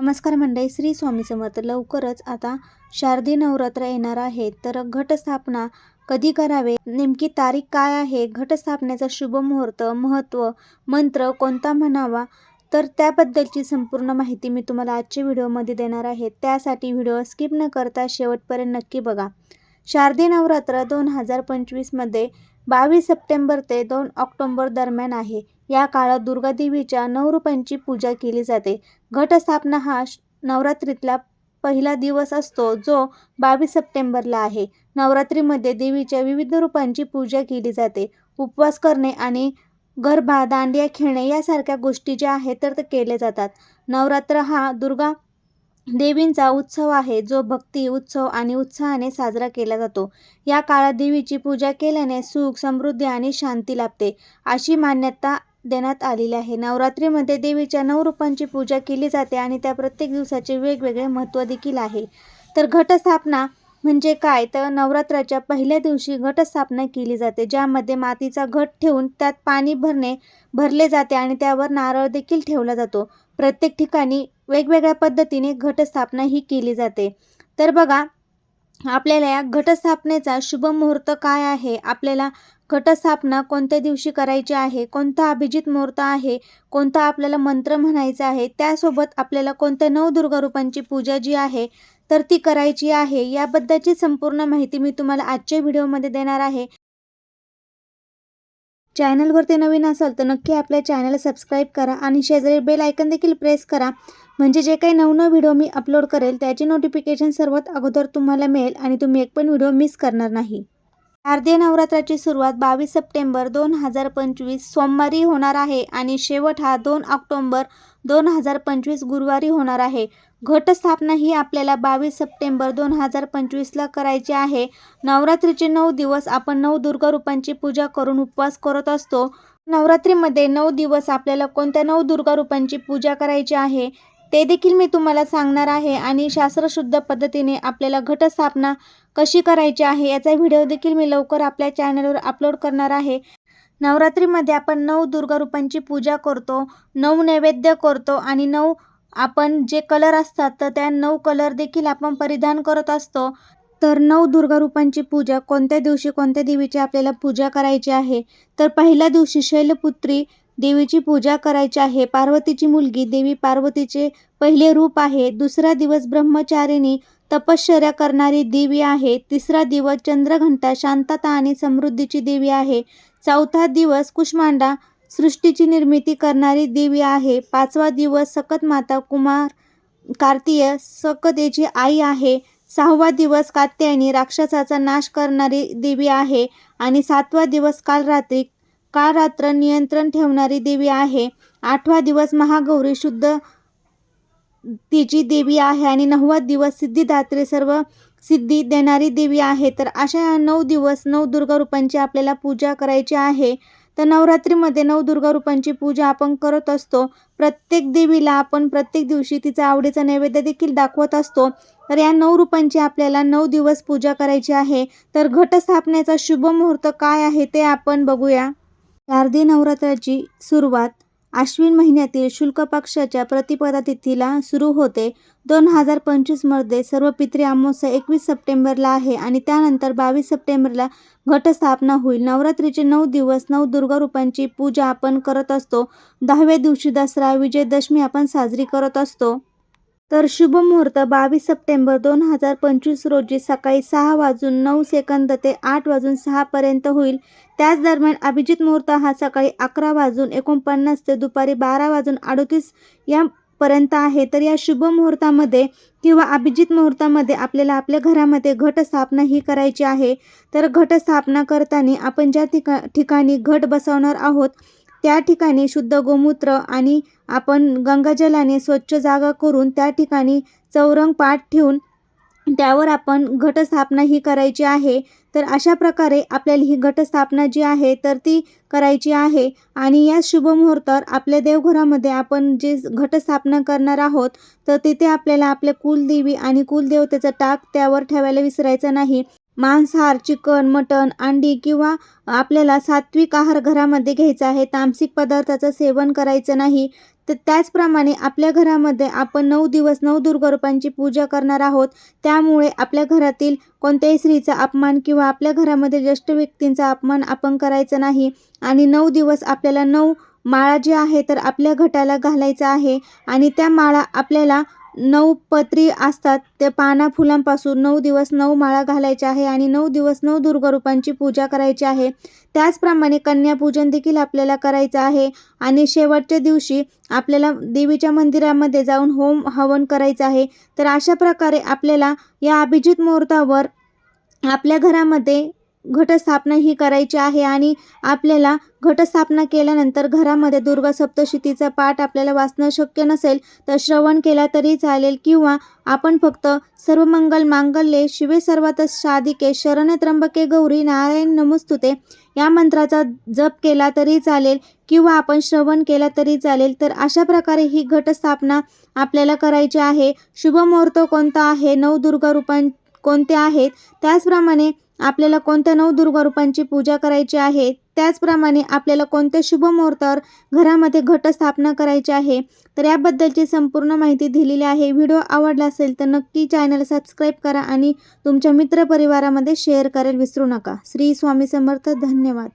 नमस्कार मंडळी श्री स्वामी समर्थ. लवकरच आता शारदी नवरात्र येणार आहे. तर घटस्थापना कधी करावे? नेमकी तारीख काय आहे? घटस्थापनेचा शुभ मुहूर्त महत्त्व मंत्र कोणता म्हणावा? तर त्याबद्दलची संपूर्ण माहिती मी तुम्हाला आजच्या व्हिडिओमध्ये देणार आहे. त्यासाठी व्हिडिओ स्किप न करता शेवटपर्यंत नक्की बघा. शारदी नवरात्र दोन हजार पंचवीसमध्ये बावीस सप्टेंबर ते दोन ऑक्टोंबर दरम्यान आहे. या काळात दुर्गादेवीच्या नऊ रूपांची पूजा केली जाते. घटस्थापना हा श- नवरात्रीतला पहिला दिवस असतो जो बावीस सप्टेंबरला आहे. नवरात्रीमध्ये देवीच्या विविध रूपांची पूजा केली जाते. उपवास करणे आणि गरबा दांडिया खेळणे यासारख्या गोष्टी ज्या आहेत तर ते केले जातात. नवरात्र हा दुर्गा देवींचा उत्सव आहे जो भक्ती उत्सव आणि उत्साहाने साजरा केला जातो. या काळात देवीची पूजा केल्याने सुख समृद्धी आणि शांती लाभते अशी मान्यता देण्यात आलेली आहे. नवरात्रीमध्ये देवीच्या नऊ रूपांची पूजा केली जाते आणि त्या प्रत्येक दिवसाचे वेगवेगळे महत्त्व देखील आहे. तर घटस्थापना म्हणजे काय? तर नवरात्राच्या पहिल्या दिवशी घटस्थापना केली जाते ज्यामध्ये मातीचा घट ठेवून त्यात पाणी भरणे भरले जाते आणि त्यावर नारळ देखील ठेवला जातो. प्रत्येक ठिकाणी वेगवेगळ्या पद्धतीने घटस्थापना ही केली जाते. तर बघा आपल्याला या घटस्थापनेचा शुभ मुहूर्त काय आहे? आपल्याला घटस्थापना कोणत्या दिवशी करायची आहे? कोणता अभिजित मुहूर्त आहे? कोणता आपल्याला मंत्र म्हणायचा आहे? त्यासोबत आपल्याला कोणत्या नवदुर्गा रूपांची पूजा जी आहे तर ती करायची आहे. याबद्दलची संपूर्ण माहिती मी तुम्हाला आजच्या व्हिडिओमध्ये देणार आहे. चॅनलवरती नवीन असाल तर नक्की आपल्या चॅनल सबस्क्राईब करा आणि शेजारी बेल आयकन देखील प्रेस करा. म्हणजे जे काही नवनव व्हिडिओ मी अपलोड करेल त्याची नोटिफिकेशन सर्वात अगोदर तुम्हाला मिळेल आणि तुम्ही एक पण व्हिडिओ मिस करणार नाही. शारदीय नवरात्राची सुरुवात बावीस सप्टेंबर दोन हजार पंचवीस सोमवारी होणार आहे आणि शेवट हा दोन ऑक्टोंबर दोन हजार पंचवीस गुरुवारी होणार आहे. घटस्थापना ही आपल्याला बावीस सप्टेंबर दोन हजार पंचवीसला करायची आहे. नवरात्रीचे नऊ दिवस आपण नऊ दुर्गा रूपांची पूजा करून उपवास करत असतो. नवरात्रीमध्ये नऊ दिवस आपल्याला कोणत्या नऊ दुर्गा रूपांची पूजा करायची आहे? ते देखील मी तुम्हाला सांगणार आहे आणि शास्त्रशुद्ध पद्धतीने आपल्याला घटस्थापना कशी करायची आहे याचा व्हिडिओ देखील मी लवकर आपल्या चॅनलवर अपलोड करणार आहे. नवरात्रीमध्ये आपण नऊ दुर्गा रूपांची पूजा करतो नऊ नैवेद्य करतो आणि नऊ आपण जे कलर असतात तर त्या नऊ कलर देखील आपण परिधान करत असतो. तर नऊ दुर्गा रूपांची पूजा कोणत्या दिवशी कोणत्या देवीची आपल्याला पूजा करायची आहे? तर पहिल्या दिवशी शैलपुत्री देवीची पूजा करायची आहे. पार्वतीची मुलगी देवी पार्वतीचे पहिले रूप आहे. दुसरा दिवस ब्रह्मचारिणी तपश्चर्या करणारी देवी आहे. तिसरा दिवस चंद्रघंटा शांतता आणि समृद्धीची देवी आहे. चौथा दिवस कुष्मांडा सृष्टीची निर्मिती करणारी देवी आहे. पाचवा दिवस सकत माता कुमार कार्तिय सकतेची आई आहे. सहावा दिवस कात्यायनी राक्षसाचा नाश करणारी देवी आहे. आणि सातवा दिवस काल रात्री काल रात्र नियंत्रण ठेवणारी देवी आहे. आठवा दिवस महागौरी शुद्ध तिची देवी आहे आणि नववा दिवस सिद्धिदात्री सर्व सिद्धी देणारी देवी आहे. तर अशा या नऊ दिवस नऊ दुर्गा रूपांची आपल्याला पूजा करायची आहे. तर नवरात्रीमध्ये नऊ दुर्गा रूपांची पूजा आपण करत असतो. प्रत्येक देवीला आपण प्रत्येक दिवशी तिचा आवडीचा नैवेद्य देखील दाखवत असतो. तर या नऊ रूपांची आपल्याला नऊ दिवस पूजा करायची आहे. तर घटस्थापनेचा शुभ मुहूर्त काय आहे ते आपण बघूया. शारदीय नवरात्राची सुरुवात आश्विन महिन्यातील शुल्क पक्षाच्या प्रतिपदा तिथीला सुरू होते. दोन हजार पंचवीसमध्ये सर्व पित्री अमावस्या एकवीस सप्टेंबरला आहे आणि त्यानंतर बावीस सप्टेंबरला घटस्थापना होईल. नवरात्रीचे नऊ दिवस नऊ दुर्गा रूपांची पूजा आपण करत असतो. दहाव्या दिवशी दसरा विजयदशमी आपण साजरी करत असतो. तर शुभ मुहूर्त बावीस सप्टेंबर दोन हजार पंचवीस रोजी सकाळी सहा वाजून नऊ सेकंद ते आठ वाजून सहापर्यंत होईल. त्याच दरम्यान अभिजित मुहूर्त हा सकाळी अकरा वाजून एकोणपन्नास ते दुपारी बारा वाजून अडतीस यापर्यंत आहे. तर या शुभ मुहूर्तामध्ये किंवा अभिजित मुहूर्तामध्ये आपल्याला आपल्या घरामध्ये घटस्थापना ही करायची आहे. तर घटस्थापना करताना आपण ज्या ठिका ठिकाणी घट बसवणार आहोत त्या ठिकाणी शुद्ध गोमूत्र आणि आपण गंगाजलाने स्वच्छ जागा करून त्या ठिकाणी चौरंग पाठ ठेवून त्यावर आपण घटस्थापना ही करायची आहे. तर अशा प्रकारे आपल्याला ही घटस्थापना जी आहे तर ती करायची आहे. आणि या शुभमुहूर्तावर आपल्या देवघरामध्ये आपण जे घटस्थापना करणार आहोत तर तिथे आपल्याला आपल्या कुलदेवी आणि कुलदेवतेचं टाक त्यावर ठेवायला विसरायचं नाही. मांसाहार चिकन मटण अंडी किंवा आपल्याला सात्विक आहार घरामध्ये घ्यायचा आहे तामसिक पदार्थाचं सेवन करायचं नाही तर त्याचप्रमाणे आपल्या घरामध्ये आपण नऊ दिवस नऊ दुर्गरूपांची पूजा करणार आहोत. त्यामुळे आपल्या घरातील कोणत्याही स्त्रीचा अपमान किंवा आपल्या घरामध्ये ज्येष्ठ व्यक्तींचा अपमान आपण करायचा नाही आणि नऊ दिवस आपल्याला नऊ माळा जी आहे तर आपल्या घटाला घालायचा आहे आणि त्या माळा आपल्याला नऊ पत्री असतात. त्या पाना फुलांपासून नऊ दिवस नऊ माळा घालायच्या आहे आणि नऊ दिवस नऊ दुर्गारूपांची पूजा करायची आहे. त्याचप्रमाणे कन्यापूजन देखील आपल्याला करायचं आहे आणि शेवटच्या दिवशी आपल्याला देवीच्या मंदिरामध्ये जाऊन होम हवन करायचं आहे. तर अशा प्रकारे आपल्याला या अभिजित मुहूर्तावर आपल्या घरामध्ये घटस्थापना ही करायची आहे आणि आपल्याला घटस्थापना केल्यानंतर घरामध्ये दुर्गा सप्तशतीचा पाठ आपल्याला वाचणं शक्य नसेल तर श्रवण केला तरी चालेल किंवा आपण फक्त सर्व मंगल मांगल्ये शिवे सर्वात शादिके शरण त्र्यंबके गौरी नारायण नमस्तुते या मंत्राचा जप केला तरी चालेल किंवा आपण श्रवण केला तरी चालेल. तर अशा प्रकारे ही घटस्थापना आपल्याला करायची आहे. शुभ मुहूर्त कोणता आहे? नवदुर्गा रूपां कोणते आहेत? त्याचप्रमाणे आपल्याला कोणत्या नऊ रूपांची पूजा करायची आहे? त्याचप्रमाणे आपल्याला कोणत्या शुभ मुहूर्तावर घरामध्ये घटस्थापना करायची आहे? तर याबद्दलची संपूर्ण माहिती दिलेली आहे. व्हिडिओ आवडला असेल तर नक्की चॅनल सबस्क्राईब करा आणि तुमच्या मित्रपरिवारामध्ये शेअर करायला विसरू नका. श्री स्वामी समर्थ धन्यवाद.